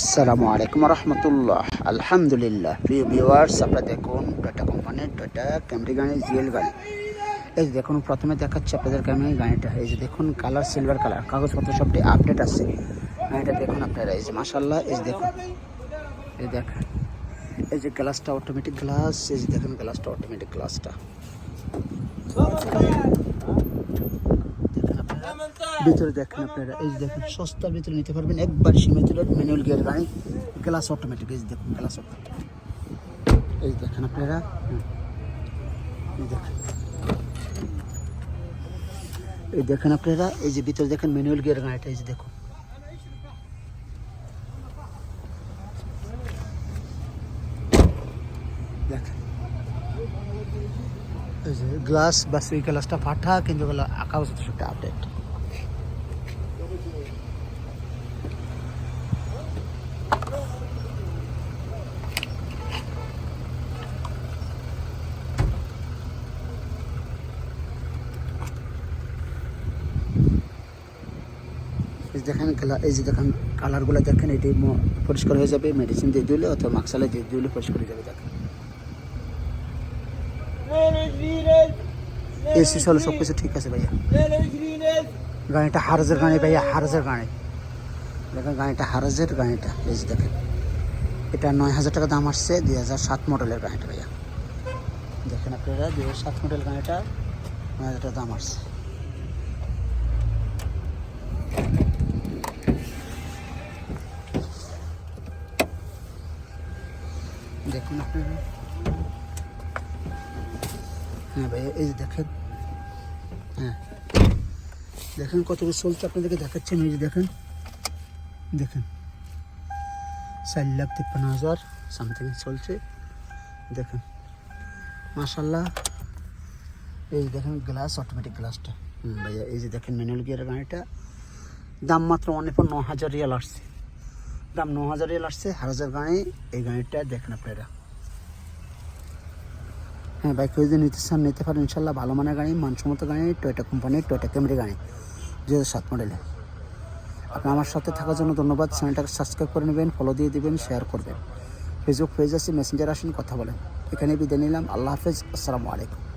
আসসালামু আলাইকুম রহমতুল্লাহ। আলহামদুলিল্লাহ, প্রিয় ভিউয়ার্স আপনারা দেখুন টয়টা কোম্পানির টয়টা ক্যামরি গাড়ি জিএল গাড়ি। এই যে দেখুন, প্রথমে দেখাচ্ছি আপনাদের আমি গাড়িটা। এই যে দেখুন কালার সিলভার কালার কাগজপত্র সবটি আপডেট আছে। গাড়িটা দেখুন আপনারা, এই যে মাসাল্লাহ এই যে দেখুন। এই দেখেন, এই যে গ্লাসটা অটোমেটিক গ্লাস এই যে দেখুন গ্লাসটা অটোমেটিক গ্লাসটা ভিতরে দেখেন আপনারা, এই দেখেন, সস্তার ভিতরে নিতে পারবেন একবার সীমিত ম্যানুয়াল গিয়ার গাড়ি গ্লাস অটোমেটিক এই দেখুন গ্লাস অটোমেটিক এই দেখেন আপনারা এই দেখেন। এই দেখেন আপনারা, এই যে ভিতরে দেখেন ম্যানুয়াল গিয়ার গাড়িটা, এই যে দেখুন। গ্লাস বা এই গ্লাসটা ফাটা, কিন্তু আঁকা সেটা আপডেট দেখেন কালার এই যে দেখেন কালারগুলো দেখেন, এটি পরিষ্কার হয়ে যাবে মেডিসিন দিয়ে দিলে অথবা মাক্সালে দিয়ে দিলে পরিষ্কার হয়ে যাবে, দেখেন। এসি চলে সব কিছু ঠিক আছে ভাইয়া। গাড়িটা হারাজের গাড়ি ভাইয়া, হারাজের গাড়ি। দেখেন গাড়িটা হারাজের গাড়িটা, এই যে দেখেন। এটা নয় হাজার টাকা দাম আসছে, দুই হাজার সাত মডেলের গাড়িটা ভাইয়া। দেখেন আপনারা, দুই হাজার সাত মডেল গাড়িটা নয় হাজার টাকা দাম আসছে। হ্যাঁ ভাইয়া, এই যে দেখেন। হ্যাঁ। দেখেন কত কিছু চলছে, আপনাদেরকে দেখাচ্ছেন এই যে দেখেন। দেখেন। চার লাখ তিপ্পান্ন হাজার সামথিং চলছে। দেখেন। মাশাল্লাহ এই দেখেন গ্লাস অটোমেটিক গ্লাসটা হুম ভাইয়া, এই যে দেখেন ম্যানুয়াল গিয়ারের গাড়িটা। দাম মাত্র অনেক ন হাজার রিয়াল আসছে। দাম ন হাজার রিয়াল আসছে, হাজার গাড়ি এই গাড়িটা দেখেন আপনারা। হ্যাঁ বাইক যদি নিতে চান নিতে পারেন ইনশাল্লাহ ভালো মানের গাড়ি, মানসম্মত গাড়ি টয়টা কোম্পানির টয়টা ক্যামেরি গাড়ি দু হাজার সাত মডেলে আপনি আমার সাথে থাকার জন্য ধন্যবাদ। চ্যানেলটাকে সাবস্ক্রাইব করে নেবেন ফলো দিয়ে দেবেন শেয়ার করবেন। ফেসবুক পেজ আছে মেসেঞ্জার আসেন, কথা বলেন। এখানে বিদায় নিলাম। আল্লাহ হাফেজ। আসসালামু আলাইকুম।